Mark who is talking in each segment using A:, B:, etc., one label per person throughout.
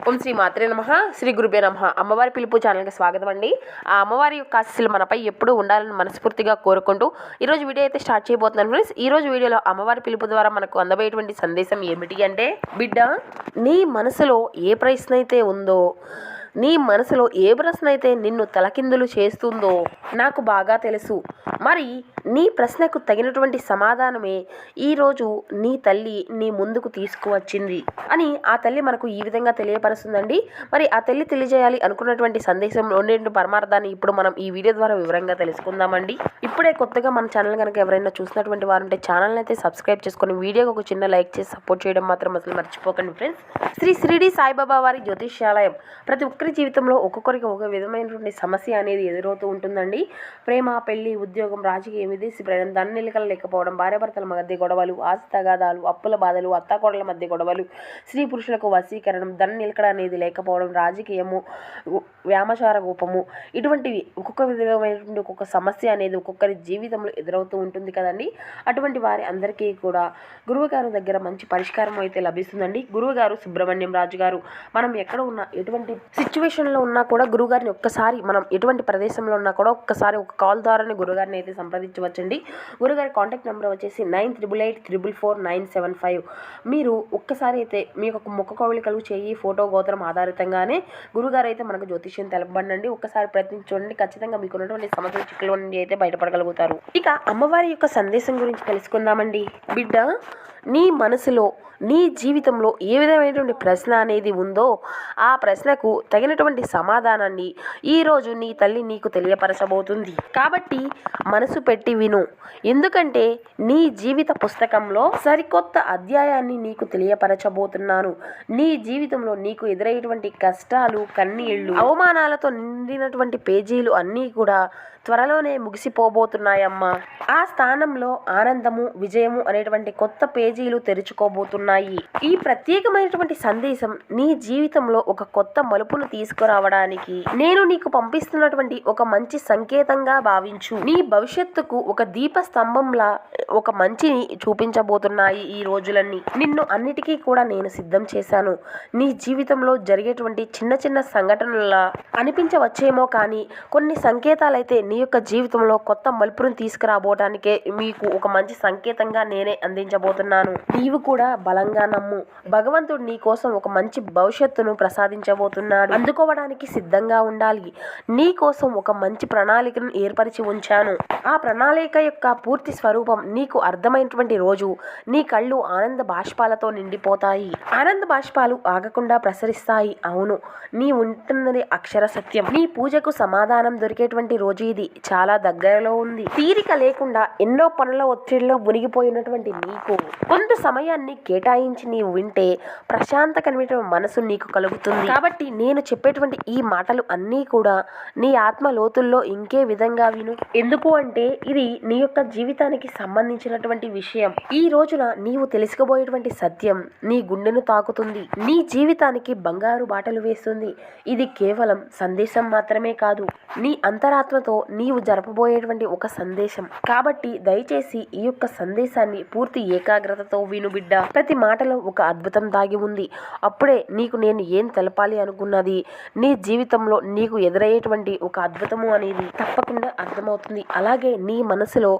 A: ఓం శ్రీ మాత్రే నమ. శ్రీ గురుబే నమ. అమ్మవారి పిలుపు ఛానల్కి స్వాగతం అండి. ఆ అమ్మవారి యొక్క ఆశీస్సులు మనపై ఎప్పుడూ ఉండాలని మనస్ఫూర్తిగా కోరుకుంటూ ఈరోజు వీడియో అయితే స్టార్ట్ చేయబోతున్నాను ఫ్రెండ్స్. ఈరోజు వీడియోలో అమ్మవారి పిలుపు ద్వారా మనకు అందబోయేటువంటి సందేశం ఏమిటి అంటే బిడ్డ నీ మనసులో ఏ ప్రశ్న అయితే ఉందో నీ మనసులో ఏ ప్రశ్న అయితే నిన్ను తలకిందులు చేస్తుందో నాకు బాగా తెలుసు. మరి నీ ప్రశ్నకు తగినటువంటి సమాధానమే ఈరోజు నీ తల్లి నీ ముందుకు తీసుకువచ్చింది అని ఆ తల్లి మనకు ఈ విధంగా తెలియపరుస్తుందండి. మరి ఆ తల్లి తెలియజేయాలి అనుకున్నటువంటి సందేశం రెండు పరమార్థాన్ని ఇప్పుడు మనం ఈ వీడియో ద్వారా వివరంగా తెలుసుకుందామండి. ఇప్పుడే కొత్తగా మన ఛానల్ కనుక ఎవరైనా చూసినటువంటి వారు ఉంటే ఛానల్ని అయితే సబ్స్క్రైబ్ చేసుకొని వీడియోకి ఒక చిన్న లైక్ చేసి సపోర్ట్ చేయడం మాత్రం అసలు మర్చిపోకండి ఫ్రెండ్స్. శ్రీ శ్రీడి సాయిబాబా వారి జ్యోతిష్యాలయం. ప్రతి ఒక్క ఒక్కొక్కరి జీవితంలో ఒక్కొక్కరికి ఒక విధమైనటువంటి సమస్య అనేది ఎదురవుతూ ఉంటుందండి. ప్రేమ పెళ్ళి ఉద్యోగం రాజకీయం విదేశీ ప్రయాణం ధన నిలకలు లేకపోవడం భార్యాభర్తల మధ్య గొడవలు ఆస్తి తగాదాలు అప్పుల బాధలు అత్తాకోడల మధ్య గొడవలు స్త్రీ పురుషులకు వశీకరణం ధన నిలకడ అనేది లేకపోవడం రాజకీయము వ్యామచార రూపము ఇటువంటివి ఒక్కొక్క విధమైనటువంటి ఒక్కొక్క సమస్య అనేది ఒక్కొక్కరి జీవితంలో ఎదురవుతూ ఉంటుంది కదండి. అటువంటి వారి అందరికీ కూడా గురువుగారు దగ్గర మంచి పరిష్కారం అయితే లభిస్తుందండి. గురువుగారు సుబ్రహ్మణ్యం రాజు గారు మనం ఎక్కడ ఉన్న ఎటువంటి సిచ్యువేషన్లో ఉన్నా కూడా గురుగారిని ఒక్కసారి మనం ఎటువంటి ప్రదేశంలో ఉన్నా కూడా ఒక్కసారి ఒక కాల్ ద్వారానే గురుగారిని అయితే సంప్రదించవచ్చండి. గురుగారి కాంటాక్ట్ నెంబర్ వచ్చేసి nine triple eight triple four nine seven five మీరు ఒక్కసారి అయితే మీ యొక్క ముఖ కవళికలు చేయి ఫోటో గోత్రం ఆధారితంగానే గురుగారు అయితే మనకు జ్యోతిష్యం తెలపబడండి ఒక్కసారి ప్రయత్నించండి. ఖచ్చితంగా మీకు ఉన్నటువంటి సమస్య చిక్కుల నుండి అయితే బయటపడగలుగుతారు. ఇక అమ్మవారి యొక్క సందేశం గురించి తెలుసుకుందామండి. బిడ్డ నీ మనసులో నీ జీవితంలో ఏ విధమైనటువంటి ప్రశ్న అనేది ఉందో ఆ ప్రశ్నకు తగినటువంటి సమాధానాన్ని ఈరోజు నీ తల్లి నీకు తెలియపరచబోతుంది. కాబట్టి మనసు పెట్టి విను. ఎందుకంటే నీ జీవిత పుస్తకంలో సరికొత్త అధ్యాయాన్ని నీకు తెలియపరచబోతున్నాను. నీ జీవితంలో నీకు ఎదురయ్యేటువంటి కష్టాలు కన్నీళ్ళు అవమానాలతో నిండినటువంటి పేజీలు అన్నీ కూడా త్వరలోనే ముగిసిపోబోతున్నాయమ్మా. ఆ స్థానంలో ఆనందము విజయము అనేటువంటి కొత్త పేజీలు తెరుచుకోబోతున్నాయి. ఈ ప్రత్యేకమైనటువంటి సందేశం నీ జీవితంలో ఒక కొత్త మలుపును తీసుకురావడానికి. నేను నీకు పంపిస్తున్నటువంటి ఒక మంచి సంకేతంగా భావించు. నీ భవిష్యత్తుకు ఒక దీప స్తంభంలా ఒక మంచిని చూపించబోతున్నాయి ఈ రోజులన్నీ. నిన్ను అన్నిటికీ కూడా నేను సిద్ధం చేశాను. నీ జీవితంలో జరిగేటువంటి చిన్న చిన్న సంఘటనల అనిపించవచ్చేమో కానీ కొన్ని సంకేతాలైతే నీ యొక్క జీవితంలో కొత్త మలుపును తీసుకురాబోటానికే మీకు ఒక మంచి సంకేతంగా నేనే అందించబోతున్నాను. నీవు కూడా బలంగా నమ్ము. భగవంతుడు నీ కోసం ఒక మంచి భవిష్యత్తును ప్రసాదించబోతున్నాడు. అందుకోవడానికి సిద్ధంగా ఉండాలి. నీ కోసం ఒక మంచి ప్రణాళికను ఏర్పరిచి ఉంచాను. ఆ ప్రణాళిక యొక్క పూర్తి స్వరూపం నీకు అర్థమైనటువంటి రోజు నీ కళ్ళు ఆనంద బాష్పాలతో నిండిపోతాయి. ఆనంద బాష్పాలు ఆగకుండా ప్రసరిస్తాయి. అవును నీ ఉంటున్నది అక్షర సత్యం. నీ పూజకు సమాధానం దొరికేటువంటి రోజు ఇది. చాలా దగ్గరలో ఉంది. తీరిక లేకుండా ఎన్నో పనుల ఒత్తిడిలో మునిగిపోయినటువంటి నీకు కొంత సమయాన్ని కేటాయించి నీవు వింటే ప్రశాంతకరమైన మనసు నీకు కలుగుతుంది. కాబట్టి నేను చెప్పేటువంటి ఈ మాటలు అన్నీ కూడా నీ ఆత్మ లోతుల్లో ఇంకే విధంగా విను. ఎందుకు అంటే ఇది నీ యొక్క జీవితానికి సంబంధించినటువంటి విషయం. ఈ రోజున నీవు తెలుసుకోబోయేటువంటి సత్యం నీ గుండెను తాకుతుంది. నీ జీవితానికి బంగారు బాటలు వేస్తుంది. ఇది కేవలం సందేశం మాత్రమే కాదు. నీ అంతరాత్మతో నీవు జరపబోయేటువంటి ఒక సందేశం. కాబట్టి దయచేసి ఈ యొక్క సందేశాన్ని పూర్తి ఏకాగ్రతతో విను బిడ్డ. ప్రతి మాటలో ఒక అద్భుతం దాగి ఉంది. అప్పుడే నీకు నేను ఏం తెలపాలి అనుకున్నది? నీ జీవితంలో నీకు ఎదురయ్యేటువంటి ఒక అద్భుతము అనేది తప్పకుండా అర్థమవుతుంది. అలాగే నీ మనసులో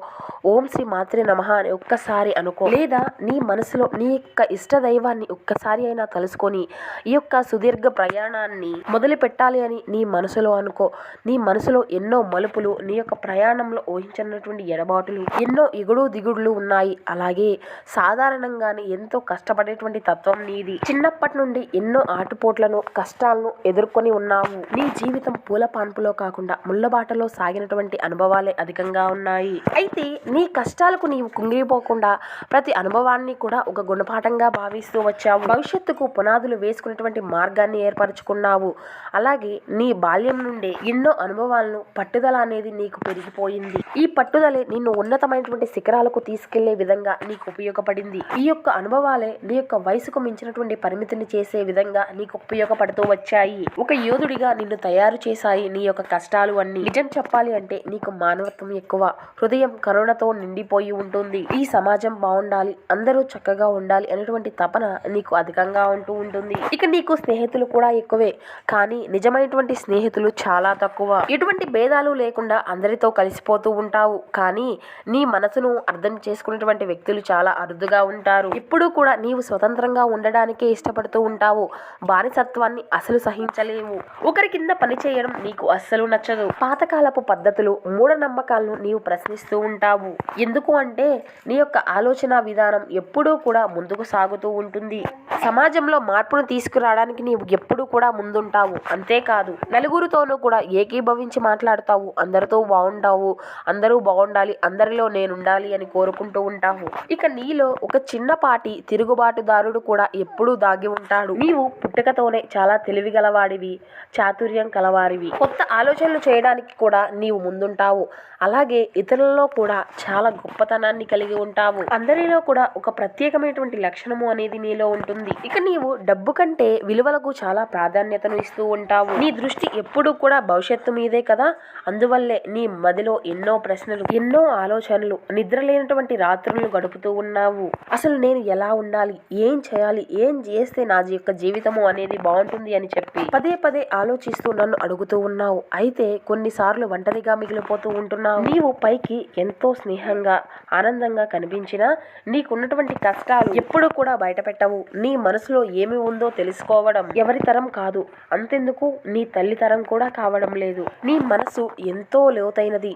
A: ఓం శ్రీ మాత్రే నమః అని ఒక్కసారి అనుకో. లేదా నీ మనసులో నీ యొక్క ఇష్ట దైవాన్ని ఒక్కసారి అయినా తలుసుకొని ఈ యొక్క సుదీర్ఘ ప్రయాణాన్ని మొదలు పెట్టాలి అని నీ మనసులో అనుకో. నీ మనసులో ఎన్నో మలుపులు నీ యొక్క ప్రయాణంలో ఊహించినటువంటి ఎడబాటులు ఎన్నో ఎగుడు దిగుడులు ఉన్నాయి. అలాగే సాధారణంగానే ఎంతో కష్టపడేటువంటి తత్వం నీది. చిన్నప్పటి నుండి ఎన్నో ఆటుపోట్లను కష్టాలను ఎదుర్కొని ఉన్నావు. నీ జీవితం పూల పాన్పులో కాకుండా ముళ్ళబాటలో సాగినటువంటి అనుభవాలే అధికంగా ఉన్నాయి. అయితే నీ కష్టాలకు నీవు కుంగిపోకుండా ప్రతి అనుభవాన్ని కూడా ఒక గుణపాఠంగా భావిస్తూ వచ్చావు. భవిష్యత్తుకు పునాదులు వేసుకునేటువంటి మార్గాన్ని ఏర్పరచుకున్నావు. అలాగే నీ బాల్యం నుండే ఎన్నో అనుభవాలను పట్టుదల అనేది నీకు పెరిగిపోయింది. ఈ పట్టుదలే నిన్ను ఉన్నతమైనటువంటి శిఖరాలకు తీసుకెళ్ళే విధంగా నీకు ఉపయోగపడింది. ఈ యొక్క అనుభవాలే నీ యొక్క వయసుకు మించినటువంటి పరిమితిని చేసే విధంగా నీకు ఉపయోగపడుతూ వచ్చాయి. ఒక యోధుడిగా నిన్ను తయారు చేశాయి నీ యొక్క కష్టాలు అన్ని. నిజం చెప్పాలి అంటే నీకు మానవత్వం ఎక్కువ. హృదయం కరుణతో నిండిపోయి ఉంటుంది. ఈ సమాజం బాగుండాలి అందరూ చక్కగా ఉండాలి అనేటువంటి తపన నీకు అధికంగా ఉంటూ ఉంటుంది. ఇక నీకు స్నేహితులు కూడా ఎక్కువే. కానీ నిజమైనటువంటి స్నేహితులు చాలా తక్కువ. ఎటువంటి భేదాలు లేకుండా అందరితో కలిసిపోతూ ఉంటావు. కానీ నీ మనసును అర్థం చేసుకునేటువంటి వ్యక్తులు చాలా అరుదుగా ఉంటారు. ఎప్పుడూ కూడా నీవు స్వతంత్రంగా ఉండడానికే ఇష్టపడుతూ ఉంటావు. బానిసత్వాన్ని అసలు సహించలేవు. ఒకరి కింద పని చేయడం నీకు అస్సలు నచ్చదు. పాతకాలపు పద్ధతులు మూఢనమ్మకాలను నీవు ప్రశ్నిస్తూ ఉంటావు. ఎందుకు అంటే నీ యొక్క ఆలోచన విధానం ఎప్పుడూ కూడా ముందుకు సాగుతూ ఉంటుంది. సమాజంలో మార్పును తీసుకురావడానికి నీవు ఎప్పుడూ కూడా ముందుంటావు. అంతేకాదు నలుగురితోనూ కూడా ఏకీభవించి మాట్లాడుతావు. అందరితో బాగుంటావు అందరూ బాగుండాలి అందరిలో నేనుండాలి అని కోరుకుంటూ ఉంటావు. ఇక నీలో ఒక చిన్నపాటి తిరుగుబాటుదారుడు కూడా ఎప్పుడూ దాగి ఉంటాడు. నీవు పుట్టుకతోనే చాలా తెలివి గలవాడివి చాతుర్యం కలవారివి. కొత్త ఆలోచనలు చేయడానికి కూడా నీవు ముందుంటావు. అలాగే ఇతరులలో కూడా చాలా గొప్పతనాన్ని కలిగి ఉంటావు. అందరిలో కూడా ఒక ప్రత్యేకమైనటువంటి లక్షణము అనేది నీలో ఉంటుంది. ఇక నీవు డబ్బు కంటే విలువలకు చాలా ప్రాధాన్యతను ఇస్తూ ఉంటావు. నీ దృష్టి ఎప్పుడూ కూడా భవిష్యత్తు మీదే కదా? అందువల్ల నీ మదిలో ఎన్నో ప్రశ్నలు ఎన్నో ఆలోచనలు నిద్ర లేనటువంటి రాత్రులు గడుపుతూ ఉన్నావు. అసలు నేను ఎలా ఉండాలి? ఏం చేయాలి? ఏం చేస్తే నా యొక్క జీవితము అనేది బాగుంటుంది అని చెప్పి పదే పదే ఆలోచిస్తూ నన్ను అడుగుతూ ఉన్నావు. అయితే కొన్నిసార్లు ఒంటరిగా మిగిలిపోతూ ఉంటున్నావు. నీవు పైకి ఎంతో స్నేహంగా ఆనందంగా కనిపించినా నీకున్నటువంటి కష్టాలు ఎప్పుడు కూడా బయట పెట్టవు నీ మనసులో ఏమి ఉందో తెలుసుకోవడం ఎవరి తరం కాదు. అంతెందుకు? నీ తల్లి తరం కూడా కావడం లేదు. నీ మనసు ఎంత ఎంతో లోతైనది.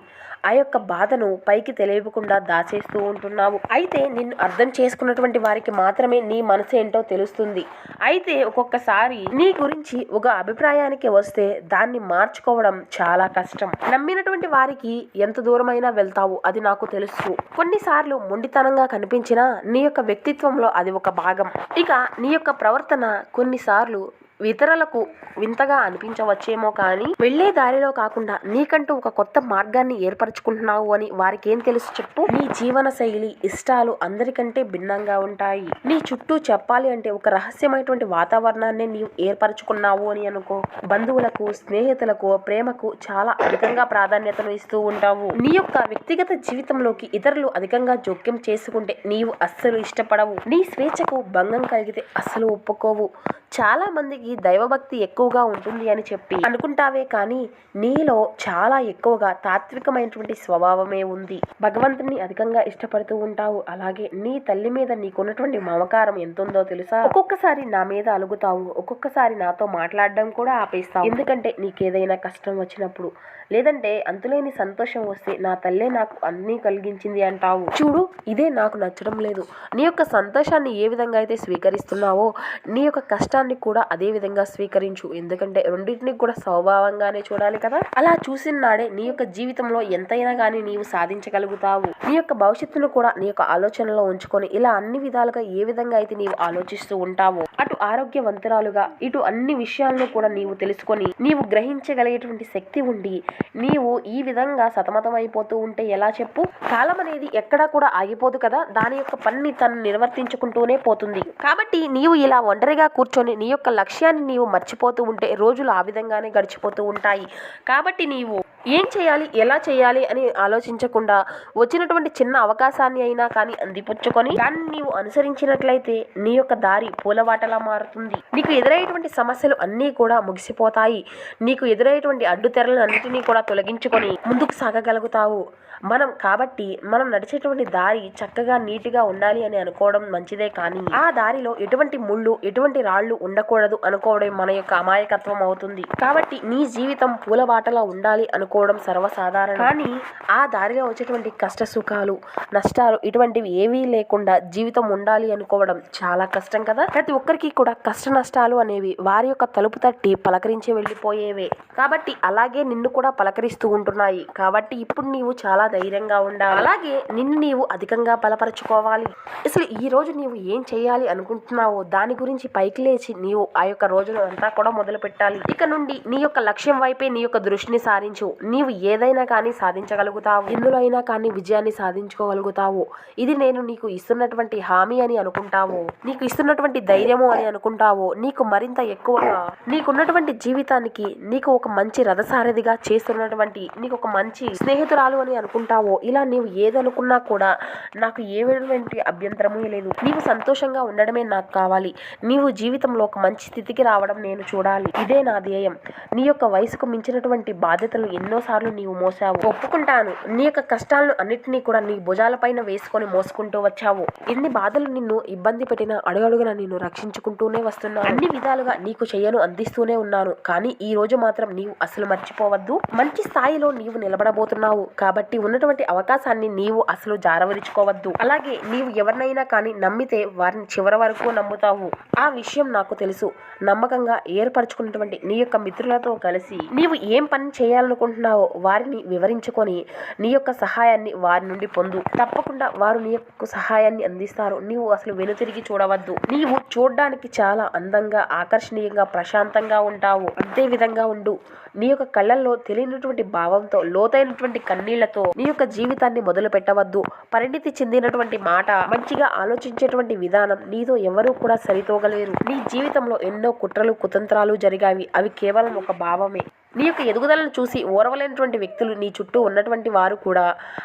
A: ఆ యొక్క బాధను పైకి తెలియకుండా దాచేస్తూ ఉంటున్నావు. అయితే నిన్ను అర్థం చేసుకున్నటువంటి వారికి మాత్రమే నీ మనసు ఏంటో తెలుస్తుంది. అయితే ఒక్కొక్కసారి నీ గురించి ఒక అభిప్రాయానికి వస్తే దాన్ని మార్చుకోవడం చాలా కష్టం. నమ్మినటువంటి వారికి ఎంత దూరమైనా వెళ్తావు అది నాకు తెలుసు. కొన్నిసార్లు మొండితనంగా కనిపించినా నీ యొక్క వ్యక్తిత్వంలో అది ఒక భాగం. ఇక నీ యొక్క ప్రవర్తన కొన్నిసార్లు ఇతరులకు వింతగా అనిపించవచ్చేమో కానీ వెళ్ళే దారిలో కాకుండా నీకంటూ ఒక కొత్త మార్గాన్ని ఏర్పరచుకుంటున్నావు అని వారికేం తెలుసు చెప్పు? నీ జీవన శైలి ఇష్టాలు అందరికంటే భిన్నంగా ఉంటాయి. నీ చుట్టూ చెప్పాలి అంటే ఒక రహస్యమైనటువంటి వాతావరణాన్ని నీవు ఏర్పరచుకున్నావు అని అనుకో. బంధువులకు స్నేహితులకు ప్రేమకు చాలా అధికంగా ప్రాధాన్యతను ఇస్తూ ఉంటావు. నీ యొక్క వ్యక్తిగత జీవితంలోకి ఇతరులు అధికంగా జోక్యం చేసుకుంటే నీవు అస్సలు ఇష్టపడవు. నీ స్వేచ్ఛకు భంగం కలిగితే అస్సలు ఒప్పుకోవు. చాలా మందికి దైవభక్తి ఎక్కువగా ఉంటుంది అని చెప్పి అనుకుంటావే కానీ నీలో చాలా ఎక్కువగా తాత్వికమైనటువంటి స్వభావమే ఉంది. భగవంతుని అధికంగా ఇష్టపడుతూ ఉంటావు. అలాగే నీ తల్లి మీద నీకున్నటువంటి మమకారం ఎంతుందో తెలుసా? ఒక్కొక్కసారి నా మీద అలుగుతావు. ఒక్కొక్కసారి నాతో మాట్లాడడం కూడా ఆపేస్తావు. ఎందుకంటే నీకేదైనా కష్టం వచ్చినప్పుడు లేదంటే అంతులేని సంతోషం వస్తే నా తల్లే నాకు అన్నీ కలిగించింది అంటావు. చూడు ఇదే నాకు నచ్చడం లేదు. నీ యొక్క సంతోషాన్ని ఏ విధంగా అయితే స్వీకరిస్తున్నావో నీ యొక్క కష్టాన్ని కూడా అదే విధంగా స్వీకరించు. ఎందుకంటే రెండింటిని కూడా స్వభావంగానే చూడాలి కదా? అలా చూసిన నాడే నీ యొక్క జీవితంలో ఎంతైనా కానీ నీవు సాధించగలుగుతావు. నీ యొక్క భవిష్యత్తును కూడా నీ యొక్క ఆలోచనలో ఉంచుకొని ఇలా అన్ని విధాలుగా ఏ విధంగా అయితే నీవు ఆలోచిస్తూ ఉంటావో అటు ఆరోగ్యవంతురాలుగా ఇటు అన్ని విషయాలను కూడా నీవు తెలుసుకొని నీవు గ్రహించగలిగేటువంటి శక్తి ఉండి నీవు ఈ విధంగా సతమతమైపోతూ ఉంటే ఎలా చెప్పు? కాలం అనేది ఎక్కడా కూడా ఆగిపోదు కదా? దాని యొక్క పనిని తను నిర్వర్తించుకుంటూనే పోతుంది. కాబట్టి నీవు ఇలా ఒంటరిగా కూర్చొని నీ యొక్క లక్ష్యాన్ని నీవు మర్చిపోతూ ఉంటే రోజులు ఆ విధంగానే గడిచిపోతూ ఉంటాయి. కాబట్టి నీవు ఏం చేయాలి? ఎలా చేయాలి? అని ఆలోచించకుండా వచ్చినటువంటి చిన్న అవకాశాన్ని అయినా కానీ అందిపుచ్చుకొని దాన్ని నీవు అనుసరించినట్లయితే నీ యొక్క దారి పూలవాటలా మారుతుంది. నీకు ఎదురయ్యేటువంటి సమస్యలు అన్నీ కూడా ముగిసిపోతాయి. నీకు ఎదురయ్యేటువంటి అడ్డుతెరలను అన్నిటినీ కూడా తొలగించుకొని ముందుకు సాగగలుగుతావు. మనం కాబట్టి మనం నడిచేటువంటి దారి చక్కగా నీటిగా ఉండాలి అని అనుకోవడం మంచిదే కానీ ఆ దారిలో ఎటువంటి ముళ్ళు ఎటువంటి రాళ్ళు ఉండకూడదు అనుకోవడం మన యొక్క అమాయకత్వం అవుతుంది. కాబట్టి నీ జీవితం పూలబాటలా ఉండాలి అనుకోవడం సర్వసాధారణం. కానీ ఆ దారిలో వచ్చేటువంటి కష్ట సుఖాలు నష్టాలు ఇటువంటివి ఏవీ లేకుండా జీవితం ఉండాలి అనుకోవడం చాలా కష్టం కదా. ప్రతి ఒక్కరికి కూడా కష్ట నష్టాలు అనేవి వారి యొక్క తలుపు తట్టి పలకరించి వెళ్ళిపోయేవే. కాబట్టి అలాగే నిన్ను కూడా పలకరిస్తూ ఉంటున్నాయి. కాబట్టి ఇప్పుడు నీవు చాలా ధైర్యంగా ఉండాలి. అలాగే నిన్ను నీవు అధికంగా బలపరచుకోవాలి. అసలు ఈ రోజు నీవు ఏం చేయాలి అనుకుంటున్నావో దాని గురించి పైకి లేచి నీవు ఆ యొక్క రోజును అంతా కూడా మొదలు పెట్టాలి ఇక నుండి నీ యొక్క లక్ష్యం వైపే నీ యొక్క దృష్టిని సారించు. నీవు ఏదైనా కానీ సాధించగలుగుతావు. ఎందులో అయినా కానీ విజయాన్ని సాధించుకోగలుగుతావు. ఇది నేను నీకు ఇస్తున్నటువంటి హామీ అని అనుకుంటావు. నీకు ఇస్తున్నటువంటి ధైర్యము అని అనుకుంటావు. నీకు మరింత ఎక్కువగా నీకున్నటువంటి జీవితానికి నీకు ఒక మంచి రథసారథిగా చేస్తున్నటువంటి నీకు ఒక మంచి స్నేహితురాలు అని అనుకుంటావు. ఇలా నీవు ఏదనుకున్నా కూడా నాకు ఏటువంటి అభ్యంతరము లేదు. నీవు సంతోషంగా ఉండడమే నాకు కావాలి. నీవు జీవితంలో ఒక మంచి స్థితికి రావడం నేను చూడాలి. ఇదే నా ధ్యేయం. నీ యొక్క వయసుకు మించినటువంటి బాధ్యతలు ఎన్ని ఎన్నోసార్లు నీవు మోసావు. ఒప్పుకుంటాను. నీ యొక్క కష్టాలను అన్నిటినీ కూడా నీ భుజాలపైన వేసుకొని మోసుకుంటూ వచ్చావు. ఎన్ని బాధలు నిన్ను ఇబ్బంది పెట్టినా అడుగడుగున నిన్ను రక్షించుకుంటూనే వస్తున్నాను. అన్ని విధాలుగా నీకు చెయ్యను అందిస్తూనే ఉన్నాను. కానీ ఈ రోజు మాత్రం నీవు అసలు మర్చిపోవద్దు. మంచి స్థాయిలో నీవు నిలబడబోతున్నావు. కాబట్టి ఉన్నటువంటి అవకాశాన్ని నీవు అసలు జారవరుచుకోవద్దు. అలాగే నీవు ఎవరినైనా కానీ నమ్మితే వారిని చివరి వరకు నమ్ముతావు. ఆ విషయం నాకు తెలుసు. నమ్మకంగా ఏర్పరచుకున్నటువంటి నీ యొక్క మిత్రులతో కలిసి నీవు ఏం పని చేయాలనుకుంటున్నావు? వారిని వివరించుకొని నీ యొక్క సహాయాన్ని వారి నుండి పొందు. తప్పకుండా వారు నీ యొక్క సహాయాన్ని అందిస్తారు. నీవు అసలు వెనుతిరిగి చూడవద్దు. నీవు చూడడానికి చాలా అందంగా ఆకర్షణీయంగా ప్రశాంతంగా ఉంటావు. అంతే విధంగా ఉండు. నీ యొక్క కళ్ళల్లో తెలియనటువంటి భావంతో లోతైనటువంటి కన్నీళ్ళతో నీ యొక్క జీవితాన్ని మొదలు పెట్టవద్దు పరిణితి చెందినటువంటి మాట మంచిగా ఆలోచించేటువంటి విధానం నీతో ఎవరూ కూడా సరితోగలేరు. నీ జీవితంలో ఎన్నో కుట్రలు కుతంత్రాలు జరిగావి అవి కేవలం ఒక భావమే. నీ యొక్క ఎదుగుదలను చూసి ఓర్వలేనటువంటి వ్యక్తులు నీ చుట్టూ ఉన్నటువంటి వారు కూడా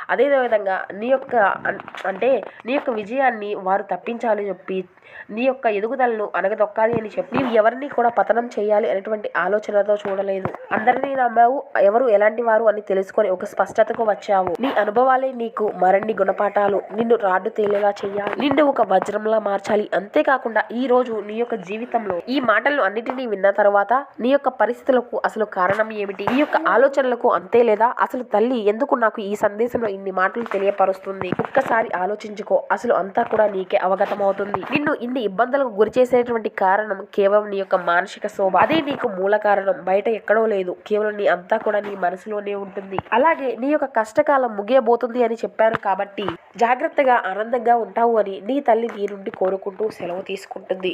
A: అదే విధంగా నీ యొక్క అంటే నీ యొక్క విజయాన్ని వారు తప్పించాలని చెప్పి నీ యొక్క ఎదుగుదలను అనగదొక్కాలి అని చెప్పి నీవు ఎవరిని కూడా పతనం చేయాలి అనేటువంటి ఆలోచనతో చూడలేదు. అందరినీ నమ్మావు ఎవరు ఎలాంటి వారు అని తెలుసుకొని ఒక స్పష్టతకు వచ్చావు. నీ అనుభవాలే నీకు మరిన్ని గుణపాఠాలు. నిన్ను రాడ్డు తేలేలా చేయాలి. నిన్ను ఒక వజ్రంలా మార్చాలి. అంతేకాకుండా ఈ రోజు నీ యొక్క జీవితంలో ఈ మాటలను అన్నిటినీ విన్న తర్వాత నీ యొక్క పరిస్థితులకు అసలు కారణం కారణం ఏమిటి? ఈ యొక్క ఆలోచనలకు అంతే లేదా? అసలు తల్లి ఎందుకు నాకు ఈ సందేశంలో ఇన్ని మాటలు తెలియపరుస్తుంది? ఒక్కసారి ఆలోచించుకో. అసలు అంతా కూడా నీకే అవగతమవుతుంది. నిన్ను ఇన్ని ఇబ్బందులకు గురి చేసేటువంటి కారణం కేవలం నీ యొక్క మానసిక శోభ. అదే నీకు మూల కారణం. బయట ఎక్కడో లేదు. కేవలం నీ అంతా కూడా నీ మనసులోనే ఉంటుంది. అలాగే నీ యొక్క కష్టకాలం ముగియబోతుంది అని చెప్పాను కాబట్టి జాగ్రత్తగా ఆనందంగా ఉంటావు అని నీ తల్లి నీ నుండి కోరుకుంటూ సెలవు తీసుకుంటుంది.